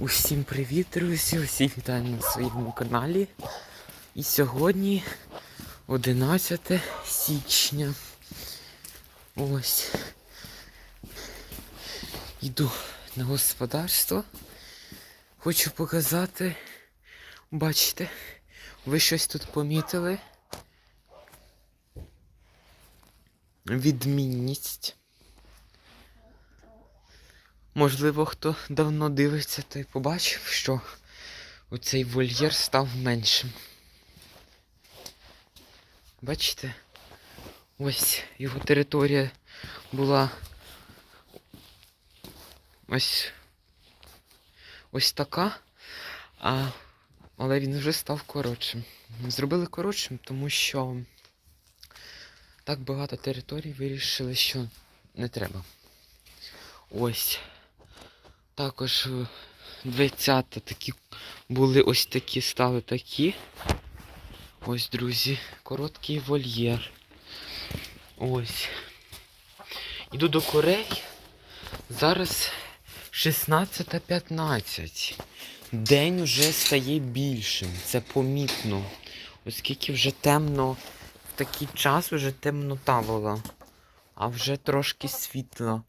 Усім привіт, друзі! Усіх вітаю на своєму каналі. І сьогодні 11 січня. Ось. Йду на господарство. Хочу показати. Бачите, ви щось тут помітили? Відмінність. Можливо, хто давно дивиться, той побачив, що оцей вольєр став меншим. Бачите? Ось його територія була ось ось така, а, але він вже став коротшим. Зробили коротшим, тому що так багато територій вирішили, що не треба. Ось. Також е, 20 такі були ось такі, стали такі. Ось, друзі, короткий вольєр. Ось. Іду до курей. Зараз 16.15. День вже стає більшим. Це помітно. Оскільки вже темно, в такий час вже темнота була. А вже трошки світло.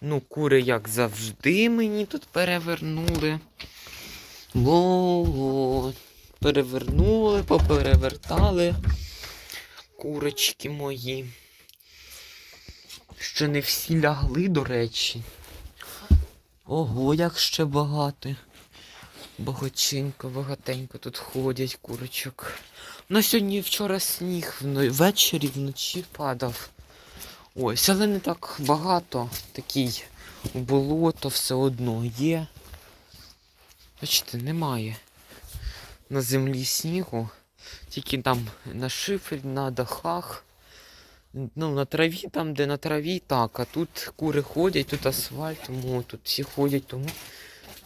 Ну, кури, як завжди, мені тут перевернули. О, перевернули, поперевертали. Курочки мої. Ще не всі лягли, до речі. Ого, як ще багато. Багатенько, багатенько тут ходять курочок. На сьогодні вчора сніг ввечері вночі падав. Ось, але не так багато. Такий болото все одно є. Бачите, немає на землі снігу. Тільки там на шифері, на дахах. Ну, на траві, там, де на траві, так, а тут кури ходять, тут асфальт, тому тут всі ходять, тому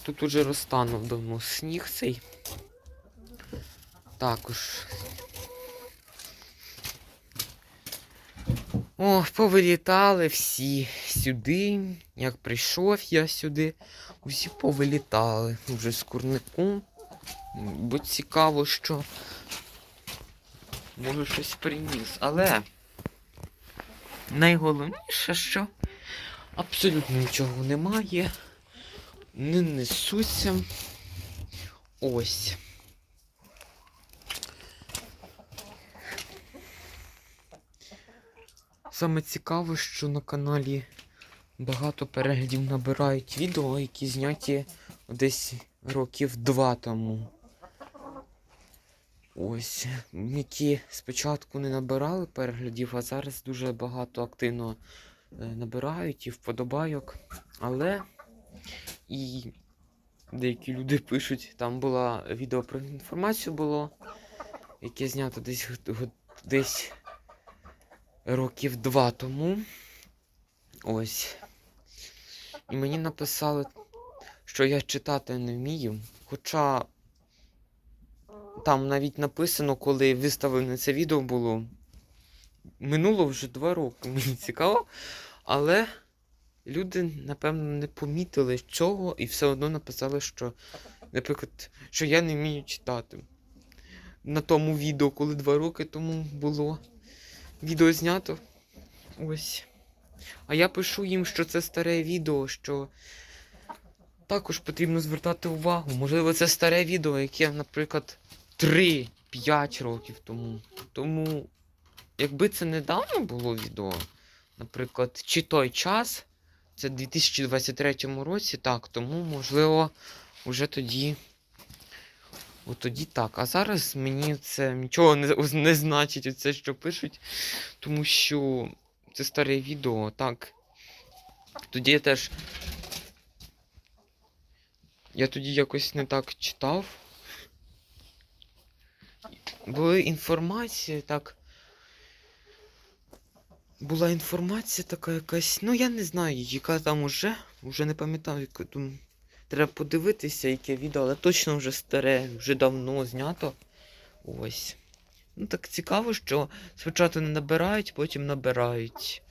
тут уже розтанув давно сніг цей. Також О, повилітали всі сюди. Як прийшов я сюди, усі повилітали вже з курником. Бо цікаво, що може щось приніс. Але найголовніше, що абсолютно нічого немає. Не несуться. Ось. Саме цікаве, що на каналі багато переглядів набирають відео, які зняті десь років два тому. Ось, які спочатку не набирали переглядів, а зараз дуже багато активно е, набирають і вподобайок. Але і деякі люди пишуть, там була відео про інформацію було, яке знято десь десь років два тому. Ось. І мені написали, що я читати не вмію. Хоча там навіть написано, коли виставлене це відео було. Минуло вже два роки, мені цікаво. Але люди, напевно, не помітили цього і все одно написали, що, наприклад, що я не вмію читати. На тому відео, коли два роки тому було відео знято. Ось. А я пишу їм, що це старе відео, що також потрібно звертати увагу. Можливо, це старе відео, яке, наприклад, 3-5 років тому. Тому, якби це недавно було відео, наприклад, чи той час, це в 2023 році, так, тому, можливо, вже тоді. От тоді так. А зараз мені це нічого не, не значить, оце, що пишуть, тому що це старе відео, так. Тоді я теж. Я тоді якось не так читав. Була інформація, так. Була інформація така якась. Ну я не знаю, яка там уже. Вже не пам'ятаю, там. Треба подивитися, яке відео, але точно вже старе, вже давно знято. Ось. Ну так цікаво, що спочатку не набирають, потім набирають.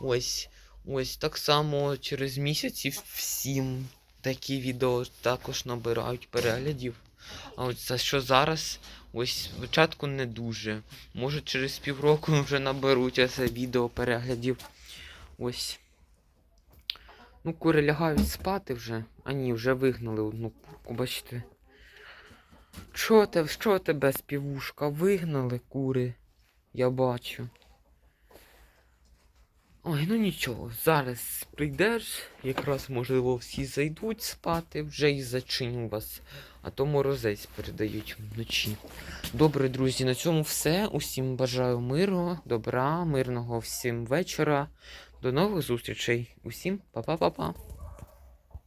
Ось. Ось так само через місяць всім такі відео також набирають переглядів. А от за що зараз, ось спочатку не дуже. Може через півроку вже наберуть це відео переглядів. Ось. Ну, кури лягають спати вже. А ні, вже вигнали одну курку, бачите. Що те, що тебе, співушка? Вигнали кури? Я бачу. Ой, ну нічого, зараз прийдеш, якраз можливо всі зайдуть спати, вже і зачиню вас, а то морозець передають вночі. Добре, друзі, на цьому все. Усім бажаю миру, добра, мирного всім вечора. До нових зустрічей. Усім па-па-па-па.